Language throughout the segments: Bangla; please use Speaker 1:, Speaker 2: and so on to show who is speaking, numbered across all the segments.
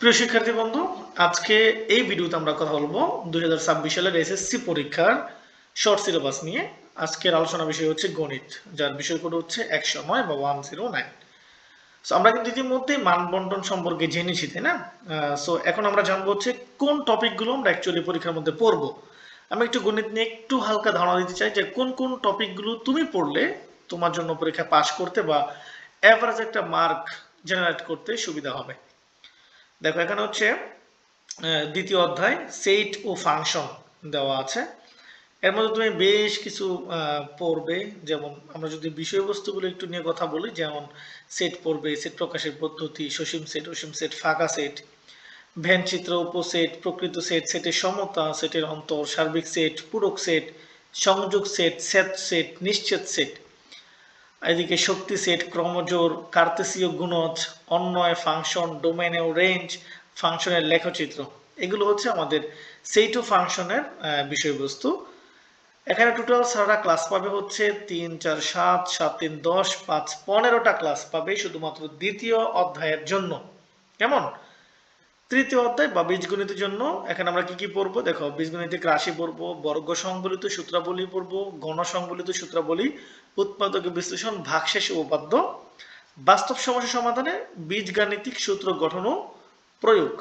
Speaker 1: প্রিয় শিক্ষার্থী বন্ধু, আজকে এই ভিডিওতে আমরা কথা বলব দু হাজার ছাব্বিশ সালের এসএসসি পরীক্ষার শর্ট সিলেবাস নিয়ে। আজকের আলোচনা বিষয় হচ্ছে গণিত, যার বিষয় কোড হচ্ছে একশো নয় বা ওয়ান জিরো নাইন সো আমরা কিন্তু ইতিমধ্যে মানবন্টন সম্পর্কে জেনেছি, তাই না? সো এখন আমরা জানব হচ্ছে কোন টপিকগুলো আমরা অ্যাকচুয়ালি পরীক্ষার মধ্যে পড়ব। আমি একটু গণিত নিয়ে একটু হালকা ধারণা দিতে চাই যে কোন কোন টপিকগুলো তুমি পড়লে তোমার জন্য পরীক্ষা পাস করতে বা অ্যাভারেজ একটা মার্ক জেনারেট করতে সুবিধা হবে। দেখো এখানে হচ্ছে দ্বিতীয় অধ্যায় সেট ও ফাংশন দেওয়া আছে। এর মধ্যে তুমি বেশ কিছু পড়বে, যেমন আমরা যদি বিষয়বস্তুগুলো একটু নিয়ে কথা বলি, যেমন সেট পড়বে সেট প্রকাশের পদ্ধতি, সসীম সেট অসীম সেট ফাঁকা সেট ভ্যান চিত্র উপসেট প্রকৃত সেট সেটের সমতা, সেটের অন্তর, সার্বিক সেট পূরক সেট সংযোগ সেট সেট সেট নিশ্চিত সেট এদিকে শক্তি সেট, ক্রমজোর, কার্তেসীয় গুণজ অন্যয় ফাংশন ডোমেন ও রেঞ্জ, ফাংশনের লেখচিত্র। এগুলো হচ্ছে আমাদের সেইটো ফাংশনের বিষয়বস্তু। এখানে টোটাল সারা ক্লাস পাবে হচ্ছে তিন, চার, সাত সাত, তিন, দশ, পাঁচ, পনেরোটা ক্লাস পাবে শুধুমাত্র দ্বিতীয় অধ্যায়ের জন্য। কেমন? তৃতীয় অধ্যায় বা বীজগণিতের জন্য এখানে আমরা কি কি পড়ব? দেখো, বীজগণিতিক রাশি পড়ব বর্গ সংবলিত সূত্রাবলী পড়ব গণ সংবলিত সূত্রাবলী, উৎপাদক বিশ্লেষণ, ভাগশেষ উপাদ্য, বাস্তব সমস্যা সমাধানে বীজগাণিতিক সূত্র গঠন ও প্রয়োগ।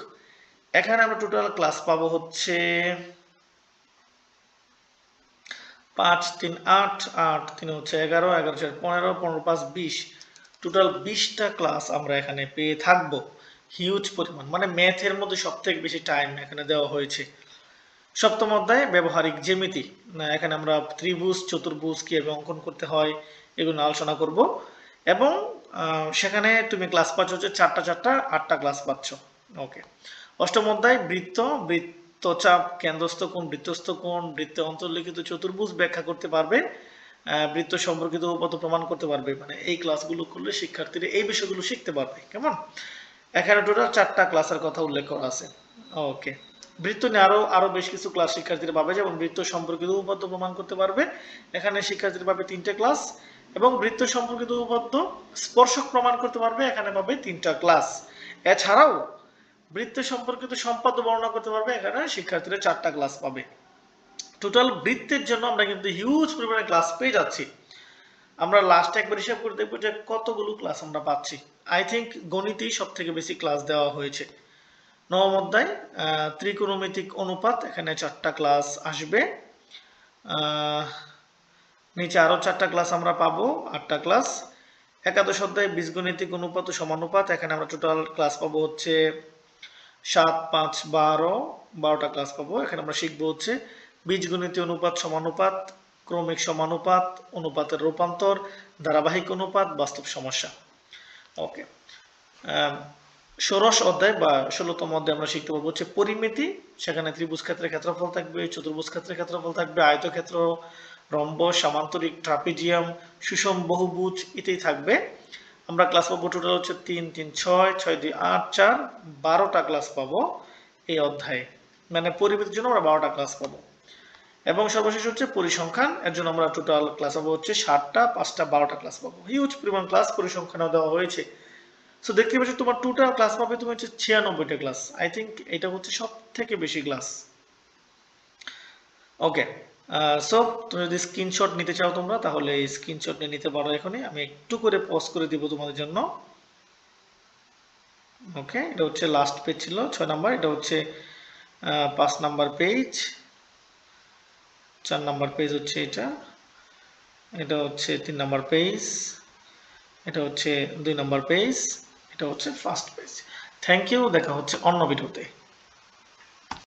Speaker 1: এখানে আমরা টোটাল ক্লাস পাবো হচ্ছে পাঁচ, তিন, আট আট, তিন হচ্ছে এগারো এগারো চার পনেরো পনেরো, পাঁচ, বিশ। টোটাল বিশটা ক্লাস আমরা এখানে পেয়ে থাকব। হিউজ পরিমাণ মানে ম্যাথের মধ্যে সব থেকে বেশি টাইম এখানে দেওয়া হয়েছে। সপ্তম অধ্যায় ব্যবহারিক জ্যামিতি। এখানে আমরা ত্রিভুজ, চতুর্ভুজ কীভাবে অঙ্কন করতে হয়, এগুলো আলোচনা করব। এবং সেখানে তুমি ক্লাস পাচ্ছ হচ্ছে চারটা চারটা, আটটা ক্লাস পাচ্ছ। ওকে অষ্টম অধ্যায়, বৃত্ত, বৃত্তচাপ কেন্দ্রস্থ কোণ, বৃত্তস্থ কোণ, বৃত্তে অন্তর্লিখিত চতুর্ভুজ ব্যাখ্যা করতে পারবে বৃত্ত সম্পর্কিত উপপাদ্য প্রমাণ করতে পারবে। মানে এই ক্লাসগুলো করলে শিক্ষার্থীরা এই বিষয়গুলো শিখতে পারবে। কেমন? এখানে টোটাল চারটা ক্লাসের কথা উল্লেখ করা আছে। ওকে বৃত্ত নিয়ে আরও আরও বেশ কিছু ক্লাস শিক্ষার্থীরা পাবে, যেমন বৃত্ত সম্পর্কিত উপপাদ্য প্রমাণ করতে পারবে। এখানে শিক্ষার্থীরা পাবে তিনটে ক্লাস এবং বৃত্ত সম্পর্কিত উপপাদ্য স্পর্শক প্রমাণ করতে পারবে, এখানে পাবে তিনটা ক্লাস এছাড়াও বৃত্ত সম্পর্কিত সম্পাদ্য বর্ণনা করতে পারবে, এখানে শিক্ষার্থীরা চারটা ক্লাস পাবে। টোটাল বৃত্তের জন্য আমরা কিন্তু হিউজ পরিমাণে ক্লাস পেয়ে যাচ্ছি। আমরা লাস্ট একবার হিসাব করে দেখব যে কতগুলো ক্লাস আমরা পাচ্ছি। আই থিঙ্ক গণিতেই সব থেকে বেশি ক্লাস দেওয়া হয়েছে। নবম অধ্যায় ত্রিকোণমিতিক অনুপাত, এখানে চারটা ক্লাস আসবে। নিচে আরও চারটা ক্লাস আমরা পাবো, আটটা ক্লাস একাদশ অধ্যায়, বীজগণিতিক অনুপাত ও সমানুপাত, এখানে আমরা টোটাল ক্লাস পাবো হচ্ছে সাত, পাঁচ, বারো, বারোটা ক্লাস পাবো। এখানে আমরা শিখব হচ্ছে বীজগণিত অনুপাত, সমানুপাত ক্রমিক সমানুপাত, অনুপাতের রূপান্তর, ধারাবাহিক অনুপাত, বাস্তব সমস্যা। ওকে ষোড়শ অধ্যায় বা ষোলোতম অধ্যায় আমরা শিখতে পারব হচ্ছে পরিমিতি। সেখানে ত্রিভুজ ক্ষেত্রের ক্ষেত্রফল থাকবে, চতুর্ভুজ ক্ষেত্রের ক্ষেত্রফল থাকবে, আয়তক্ষেত্র, রম্ব, সামান্তরিক ট্রাপিজিয়াম, সুষম বহুভুজ ইত্যাদি থাকবে। আমরা ক্লাস পাবো টোটাল হচ্ছে তিন তিন, ছয় ছয়, দুই, আট, চার, বারোটা ক্লাস পাবো এই অধ্যায়ে। মানে পরিমিতির জন্য আমরা বারোটা ক্লাস পাবো। এবং সর্বশেষ হচ্ছে পরিসংখ্যান। এর জন্য আমরা টোটাল ক্লাস পাবো হচ্ছে ষাটটা, পাঁচটা, বারোটা ক্লাস পাবো। হিউজ পরিমাণ ক্লাস পরিসংখ্যানও দেওয়া হয়েছে। সো দেখতে পাচ্ছ তোমার টোটাল ক্লাস পাবে তুমি হচ্ছে ছিয়ানব্বইটা ক্লাস আই থিঙ্ক এটা হচ্ছে সব থেকে বেশি ক্লাস ওকে সো তুমি যদি স্ক্রিনশট নিতে চাও তোমরা, তাহলে স্ক্রিনশট নিয়ে নিতে পারো এখনই। আমি একটু করে পজ করে দিব তোমাদের জন্য। ওকে এটা হচ্ছে লাস্ট পেজ ছিল, ছয় নাম্বার এটা হচ্ছে পাঁচ নাম্বার পেজ চার নাম্বার পেজ হচ্ছে এটা। এটা হচ্ছে তিন নাম্বার পেজ এটা হচ্ছে দুই নাম্বার পেজ এটা হচ্ছে ফার্স্ট পেজ থ্যাংক ইউ দেখা হচ্ছে অন্য ভিডিওতে